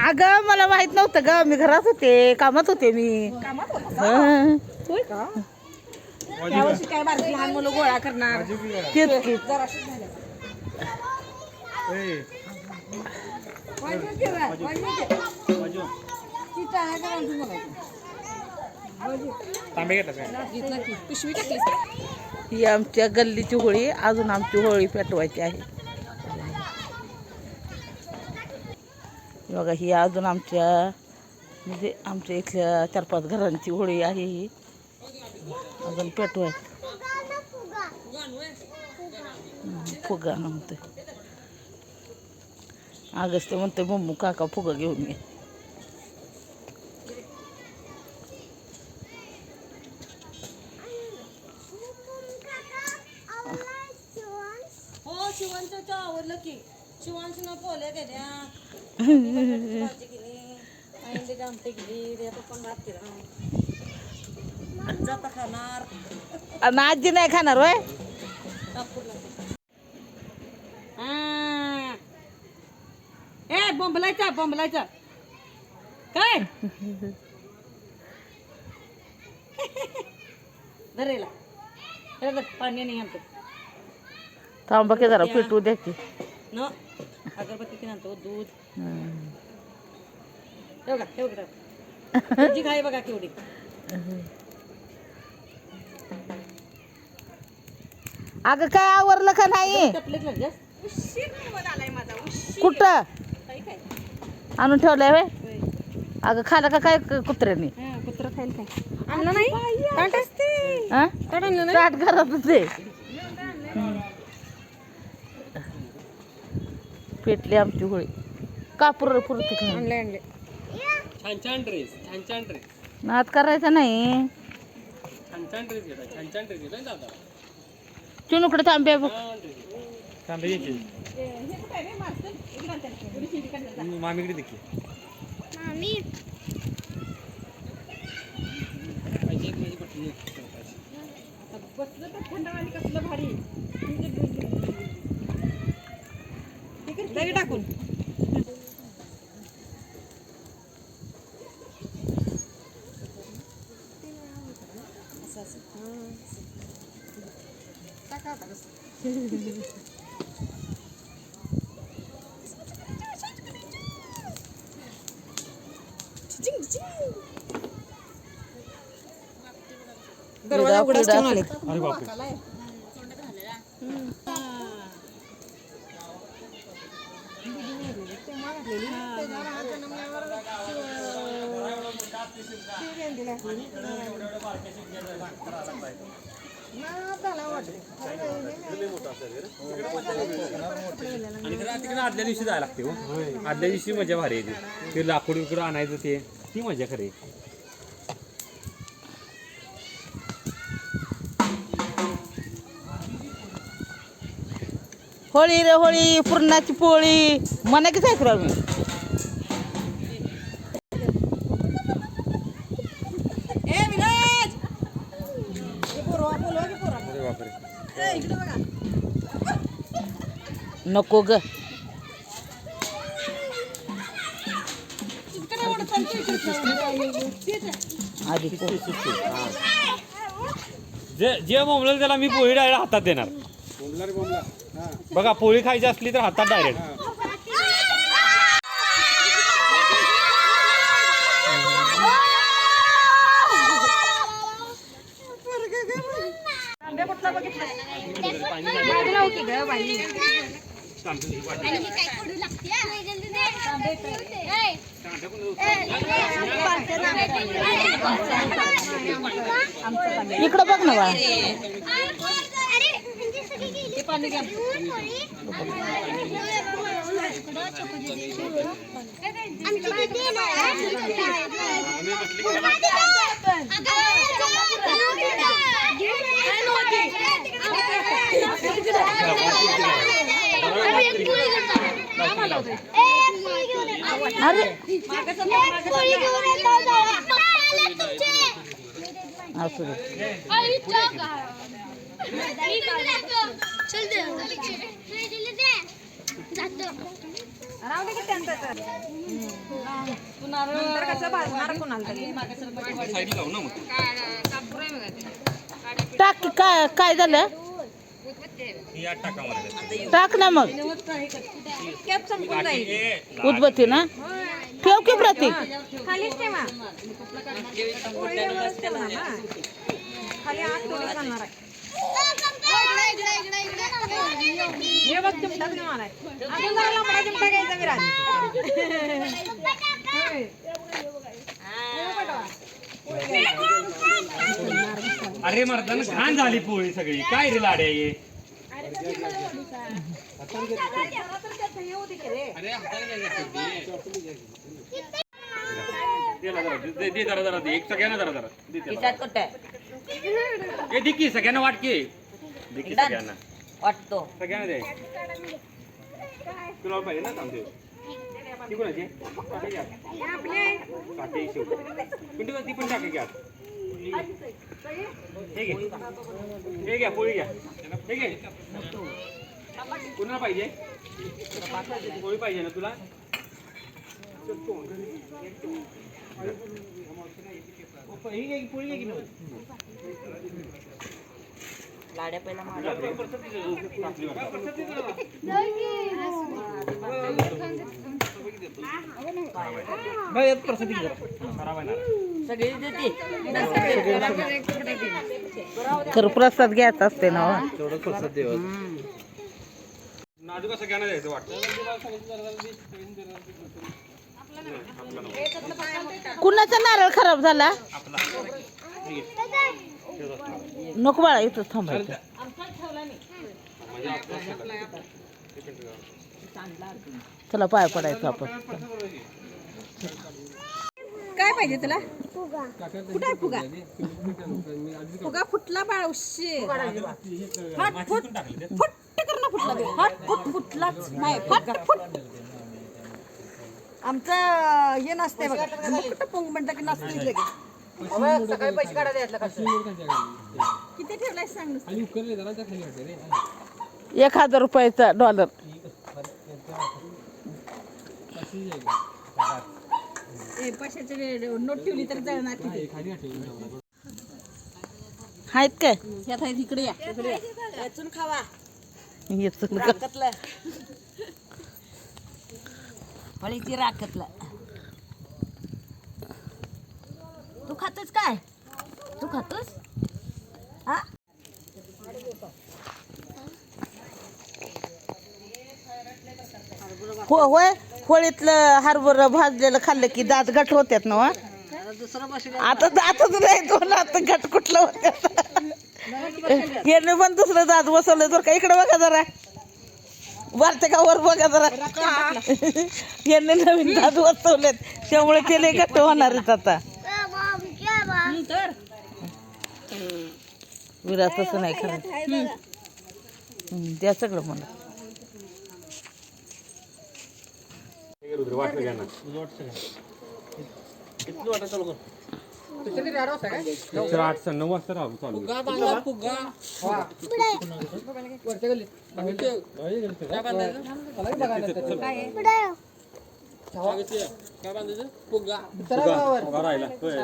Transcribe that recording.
अगं मला माहीत नव्हतं ग. मी घरात होते कामात होते मी. कामात होता? हं. होय का? यावर्षी काय बारकी लहान मुलं गोळा करणार? तेच की. जराशी झालं वाजवून घे बा, वाजवून घे. ती टाळ्या का वाजवून बघायची? घेतला की. पिशवी टाकलीस ही आमच्या गल्लीची होळी अजून आमची होळी पेटवायची आहे. बघा ही अजून आमच्या म्हणजे आमच्या इथल्या चार पाच घरांची होळी आहे ही. अजून पेटू आहे फुगा म्हणते अगस्त म्हणते मम्मू काका फुगा घेऊन ये. आजा आजी नाही खाणार होय? हा. ए बोंबलायचा बोंबलायचा. काय? धरेला. पाणी नाही आणतो. थांबा की जरा पेटवू द्या की. न अगरबत्ती किती आणतो दूध. हं. हे बघा हे बघा. तुझी काय बघा केवढी. अगं काय आवरलं का नाही? लागल्यास कुठं? काय काय? आणून ठेवलंय होय? अगं खालं का काय क- कुत्र्याने? हा, कुत्रा खाईल काय? आणलं नाही? ताट असते. हा? ताट आणलं नाही? ताट घरातच आहे. पेटली आमची होळी. कापूर पुरत आणले आणले छान छान ड्रेस छान छान ड्रेस नाद करायचा नाही. छान छान ड्रेस घेता छान छान ड्रेस घेता दादा. चिनुकडे तांबे बघ. छान मामीकडे देखील. पाहिजे एक माझी पटली बसलं तर थंड आणि कसलं भारी. लगे टाकून दरवाजा उघडाच ठेवून आले आणि खरं तिकडे आदल्या दिवशी जायला लागते हो. आदल्या दिवशी मजा भारी येते ते. लाकूड बिकूड आणायचं ते. ती मजा खरी होळी रे होळी पुरणाची पोळी. मना की ऐकू मी ए विराज हे की इकडे बघा. नको ग. आधी जे जे बोंबलं त्याला मी पोळी डायरेक्ट हातात देणार. बघा पोळी खायची असली तर हातात डायरेक्ट ग बाई इकडं बघ ना बा असू दे चल दे जातो राहू दे की त्यांचं तर. नंतर कसं भाजणार कोणाला तरी. साईड लावू असू दे टाक काय काय झालं? टाका ना मग. उदबत्ती ना? ठेव की प्रतीक? हे बघ अजून चिमटा घ्यायचा विराज. अरे मर्दानं घाण झाली पोळी सगळी. काय रे लाड्या ये दे जरा, दे- जरा एक सगळ्यांना जरा जरा दे त्याला. ए दे की सगळ्यांना वाट की. दे की सगळ्यांना. वाटतो. सगळ्यांना दे. तुला पाहिजे ना थांबते ती कोणाची? काटे घ्या. काटे शेव. पिंटू ती पण टाके घ्या हे घे हे घ्या पोळी घ्या. हे घे कुणाला पाहिजे. पोळी पाहिजे ना तुला? लाड्या पहिला खराब आहे ना. सगळी देते खरं प्रसाद घ्यायचा असते ना हो. नाजूक सगळ्यांना द्यायचं वाटतं. कुणाचा नारळ खराब झाला? नको बाळा इथं थांबायचं चला पाय पडायचं आपण. काय पाहिजे तुला? कुठे आहे फुगा? फुगा फुटला बाळ उशी फट फुट. फुट कर ना फुटला तो. फट फुट फुटलाच नाही. फट फुट. आमचं हे नसते बघा. फुट पोंग म्हणलं की नसते लगेच. सकाळी पैसे काढायला किती ठेवलाय सांग. एक हजार रुपयाचा डॉलर. नोट ठेवली तर जळणार आहेत काय? ह्यात आहे तिकडे या. खावा. येतो का? राखतलं राखतलं तू खातोस काय? तू खातोस? हा? हो होय. होळीतलं हरभर भाजलेलं खाल्लं की दात घट होत्यात ना वा? आता दातच नाही दोन आता घट कुठलं होत्यात? याने पण दुसरं दात बसवलं तर का? इकडे बघा जरा. वरते का? वर बघा जरा. यांनी नवीन दात बसवलेत त्यामुळे ते लय गट होणार आहेत आता. विराट तसं नाही खरं. द्या सगळं मला हे रुद्र वाट सगळ्यांना पिक्चर आठ नऊ वाजता राहू चालू राहिला. होय.